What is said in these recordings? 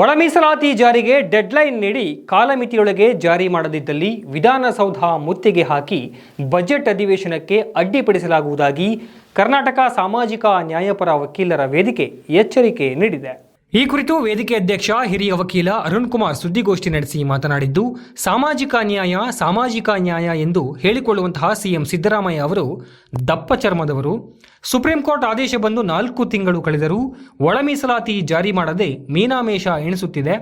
ಒಳ ಮೀಸಲಾತಿ ಜಾರಿಗೆ ಡೆಡ್ಲೈನ್ ನೀಡಿ ಕಾಲಮಿತಿಯೊಳಗೆ ಜಾರಿ ಮಾಡದಿದ್ದಲ್ಲಿ ವಿಧಾನಸೌಧ ಮುತ್ತಿಗೆ ಹಾಕಿ ಬಜೆಟ್ ಅಧಿವೇಶನಕ್ಕೆ ಅಡ್ಡಿಪಡಿಸಲಾಗುವುದಾಗಿ ಕರ್ನಾಟಕ ಸಾಮಾಜಿಕ ನ್ಯಾಯಪರ ವಕೀಲರ ವೇದಿಕೆ ಎಚ್ಚರಿಕೆ ನೀಡಿದೆ. ಈ ಕುರಿತು ವೇದಿಕೆ ಅಧ್ಯಕ್ಷ ಹಿರಿಯ ವಕೀಲ ಅರುಣ್ ಕುಮಾರ್ ಸುದ್ದಿಗೋಷ್ಠಿ ನಡೆಸಿ ಮಾತನಾಡಿದ್ದು, ಸಾಮಾಜಿಕ ನ್ಯಾಯ ಸಾಮಾಜಿಕ ನ್ಯಾಯ ಎಂದು ಹೇಳಿಕೊಳ್ಳುವಂತಹ ಸಿಎಂ ಸಿದ್ದರಾಮಯ್ಯ ಅವರು ದಪ್ಪ ಚರ್ಮದವರು. ಸುಪ್ರೀಂ ಕೋರ್ಟ್ ಆದೇಶ ಬಂದು ನಾಲ್ಕು ತಿಂಗಳು ಕಳೆದರೂ ಒಳ ಮೀಸಲಾತಿ ಜಾರಿ ಮಾಡದೆ ಮೀನಾಮೇಷ ಎಣಿಸುತ್ತಿದೆ.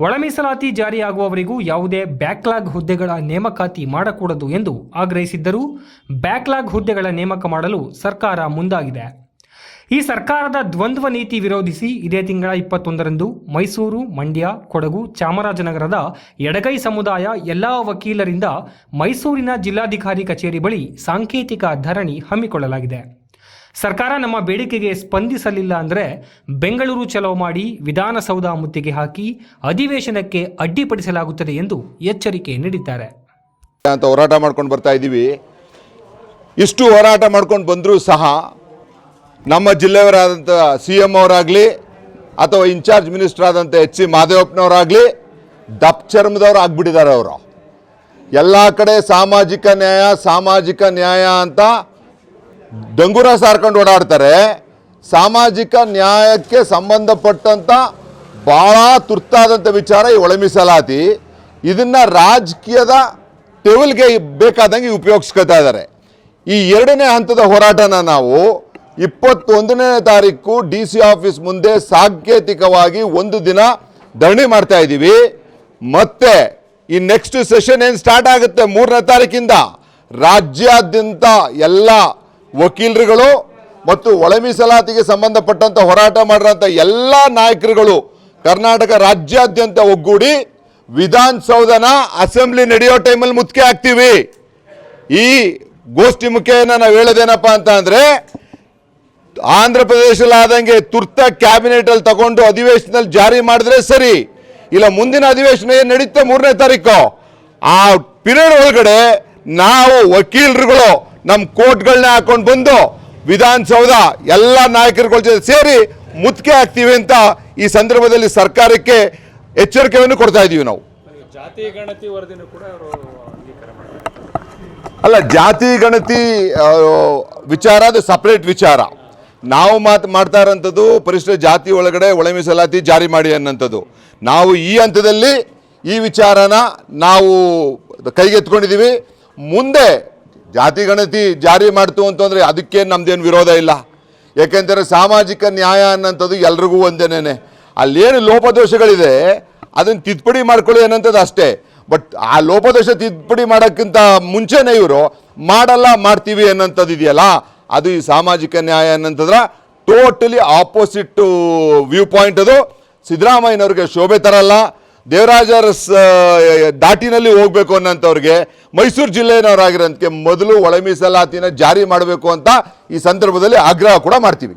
ಒಳ ಮೀಸಲಾತಿ ಜಾರಿಯಾಗುವವರಿಗೂ ಯಾವುದೇ ಬ್ಯಾಕ್ಲಾಗ್ ಹುದ್ದೆಗಳ ನೇಮಕಾತಿ ಮಾಡಕೂಡದು ಎಂದು ಆಗ್ರಹಿಸಿದ್ದರೂ. ಬ್ಯಾಕ್ಲಾಗ್ ಹುದ್ದೆಗಳ ನೇಮಕ ಮಾಡಲು ಸರ್ಕಾರ ಮುಂದಾಗಿದೆ. ಈ ಸರ್ಕಾರದ ದ್ವಂದ್ವ ನೀತಿ ವಿರೋಧಿಸಿ ಇದೇ ತಿಂಗಳ ಇಪ್ಪತ್ತೊಂದರಂದು ಮೈಸೂರು, ಮಂಡ್ಯ, ಕೊಡಗು, ಚಾಮರಾಜನಗರದ ಎಡಗೈ ಸಮುದಾಯ ಎಲ್ಲ ವಕೀಲರಿಂದ ಮೈಸೂರಿನ ಜಿಲ್ಲಾಧಿಕಾರಿ ಕಚೇರಿ ಬಳಿ ಸಾಂಕೇತಿಕ ಧರಣಿ ಹಮ್ಮಿಕೊಳ್ಳಲಾಗಿದೆ. ಸರ್ಕಾರ ನಮ್ಮ ಬೇಡಿಕೆಗೆ ಸ್ಪಂದಿಸಲಿಲ್ಲ ಅಂದರೆ ಬೆಂಗಳೂರು ಚಲೋ ಮಾಡಿ ವಿಧಾನಸೌಧ ಮುತ್ತಿಗೆ ಹಾಕಿ ಅಧಿವೇಶನಕ್ಕೆ ಅಡ್ಡಿಪಡಿಸಲಾಗುತ್ತದೆ ಎಂದು ಎಚ್ಚರಿಕೆ ನೀಡಿದ್ದಾರೆ. ಹೋರಾಟ ಮಾಡ್ಕೊಂಡು ಬರ್ತಾ ಇದ್ದೀವಿ. ಇಷ್ಟು ಹೋರಾಟ ಮಾಡ್ಕೊಂಡು ಬಂದರೂ ಸಹ ನಮ್ಮ ಜಿಲ್ಲೆಯವರಾದಂಥ ಸಿ ಎಂ ಅವರಾಗಲಿ ಅಥವಾ ಇನ್ಚಾರ್ಜ್ ಮಿನಿಸ್ಟರ್ ಆದಂಥ ಎಚ್ ಸಿ ಮಾದೇವಪ್ಪನವರಾಗಲಿ ದಪ್ ಚರ್ಮದವ್ರು ಆಗ್ಬಿಟ್ಟಿದ್ದಾರೆ ಅವರು. ಎಲ್ಲ ಕಡೆ ಸಾಮಾಜಿಕ ನ್ಯಾಯ ಸಾಮಾಜಿಕ ನ್ಯಾಯ ಅಂತ ಡಂಗುರ ಸಾರ್ಕೊಂಡು ಓಡಾಡ್ತಾರೆ. ಸಾಮಾಜಿಕ ನ್ಯಾಯಕ್ಕೆ ಸಂಬಂಧಪಟ್ಟಂಥ ಭಾಳ ತುರ್ತಾದಂಥ ವಿಚಾರ ಈ ಒಳ ಮೀಸಲಾತಿ. ಇದನ್ನು ರಾಜಕೀಯದ ಟೆವಲ್ಗೆ ಬೇಕಾದಂಗೆ ಉಪಯೋಗಿಸ್ಕೊತಾ ಇದ್ದಾರೆ. ಈ ಎರಡನೇ ಹಂತದ ಹೋರಾಟನ ನಾವು ಇಪ್ಪತ್ತೊಂದನೇ ತಾರೀಕು ಡಿ ಸಿ ಆಫೀಸ್ ಮುಂದೆ ಸಾಂಕೇತಿಕವಾಗಿ ಒಂದು ದಿನ ಧರಣಿ ಮಾಡ್ತಾ ಇದ್ದೀವಿ. ಮತ್ತೆ ಈ ನೆಕ್ಸ್ಟ್ ಸೆಷನ್ ಏನು ಸ್ಟಾರ್ಟ್ ಆಗುತ್ತೆ ಮೂರನೇ ತಾರೀಕಿಂದ? ರಾಜ್ಯಾದ್ಯಂತ ಎಲ್ಲ ವಕೀಲರುಗಳು ಮತ್ತು ಒಳ ಮೀಸಲಾತಿಗೆ ಸಂಬಂಧಪಟ್ಟಂತ ಹೋರಾಟ ಮಾಡಿರೋಂಥ ಎಲ್ಲ ನಾಯಕರುಗಳು ಕರ್ನಾಟಕ ರಾಜ್ಯಾದ್ಯಂತ ಒಗ್ಗೂಡಿ ವಿಧಾನಸೌಧನ ಅಸೆಂಬ್ಲಿ ನಡೆಯೋ ಟೈಮಲ್ಲಿ ಮುತ್ಕೆ ಹಾಕ್ತೀವಿ. ಈ ಗೋಷ್ಠಿ ಮುಖೇನ ನಾವು ಹೇಳೋದೇನಪ್ಪ ಅಂತ ಅಂದರೆ ಆಂಧ್ರ ಪ್ರದೇಶದಲ್ಲಿ ಆದಂಗೆ ತುರ್ತ ಕ್ಯಾಬಿನೆಟ್ ಅಲ್ಲಿ ತಗೊಂಡು ಅಧಿವೇಶನದಲ್ಲಿ ಜಾರಿ ಮಾಡಿದ್ರೆ ಸರಿ. ಇಲ್ಲ ಮುಂದಿನ ಅಧಿವೇಶನ ಏನು ನಡೀತೆ ಮೂರನೇ ತಾರೀಕು? ಆ ಪಿರಿಯಡ್ ಒಳಗಡೆ ನಾವು ವಕೀಲರುಗಳು ನಮ್ಮ ಕೋರ್ಟ್ಗಳನ್ನ ಹಾಕೊಂಡು ಬಂದು ವಿಧಾನಸೌಧ ಎಲ್ಲ ನಾಯಕರುಗಳ ಜೊತೆ ಸೇರಿ ಮುತ್ತಿಗೆ ಹಾಕ್ತೀವಿ ಅಂತ ಈ ಸಂದರ್ಭದಲ್ಲಿ ಸರ್ಕಾರಕ್ಕೆ ಎಚ್ಚರಿಕೆಯನ್ನು ಕೊಡ್ತಾ ಇದ್ದೀವಿ ನಾವು. ಅಲ್ಲ ಜಾತಿ ಗಣತಿ ವಿಚಾರ ಅದು ಸಪ್ರೇಟ್ ವಿಚಾರ. ನಾವು ಮಾತು ಮಾಡ್ತಾ ಇರೋಂಥದ್ದು ಪರಿಶಿಷ್ಟ ಜಾತಿ ಒಳಗಡೆ ಒಳ ಮೀಸಲಾತಿ ಜಾರಿ ಮಾಡಿ ಅನ್ನೋಂಥದ್ದು. ನಾವು ಈ ಹಂತದಲ್ಲಿ ಈ ವಿಚಾರನ ನಾವು ಕೈಗೆತ್ಕೊಂಡಿದ್ದೀವಿ ಮುಂದೆ ಜಾತಿ ಗಣತಿ ಜಾರಿ ಮಾಡ್ತು ಅಂತಂದರೆ ಅದಕ್ಕೆ ನಮ್ದೇನು ವಿರೋಧ ಇಲ್ಲ. ಏಕೆಂದರೆ ಸಾಮಾಜಿಕ ನ್ಯಾಯ ಅನ್ನೋಂಥದ್ದು ಎಲ್ರಿಗೂ ಒಂದೇನೇ ಅಲ್ಲೇನು ಲೋಪದೋಷಗಳಿದೆ, ಅದನ್ನು ತಿದ್ದುಪಡಿ ಮಾಡ್ಕೊಳ್ಳಿ ಅನ್ನೋಂಥದ್ದು ಅಷ್ಟೇ. ಬಟ್ ಆ ಲೋಪದೋಷ ತಿದ್ದುಪಡಿ ಮಾಡೋಕ್ಕಿಂತ ಮುಂಚೆನೇ ಇವರು ಮಾಡಲ್ಲ, ಮಾಡ್ತೀವಿ ಅನ್ನೋಂಥದ್ದು ಇದೆಯಲ್ಲ? ಅದು ಈ ಸಾಮಾಜಿಕ ನ್ಯಾಯ ಅನ್ನಂತಂದ್ರೆ ಟೋಟಲಿ ಆಪೋಸಿಟ್ ವ್ಯೂ ಪಾಯಿಂಟ್ ಅದು. ಸಿದ್ದರಾಮಯ್ಯನವ್ರಿಗೆ ಶೋಭೆ ತರಲ್ಲ. ದೇವರಾಜರ ದಾಟಿನಲ್ಲಿ ಹೋಗಬೇಕು ಅನ್ನೋಂಥವ್ರಿಗೆ ಮೈಸೂರು ಜಿಲ್ಲೆಯವರಾಗಿರೋದಕ್ಕೆ ಮೊದಲು ಒಳ ಮೀಸಲಾತಿನ ಜಾರಿ ಮಾಡಬೇಕು ಅಂತ ಈ ಸಂದರ್ಭದಲ್ಲಿ ಆಗ್ರಹ ಕೂಡ ಮಾಡ್ತೀವಿ.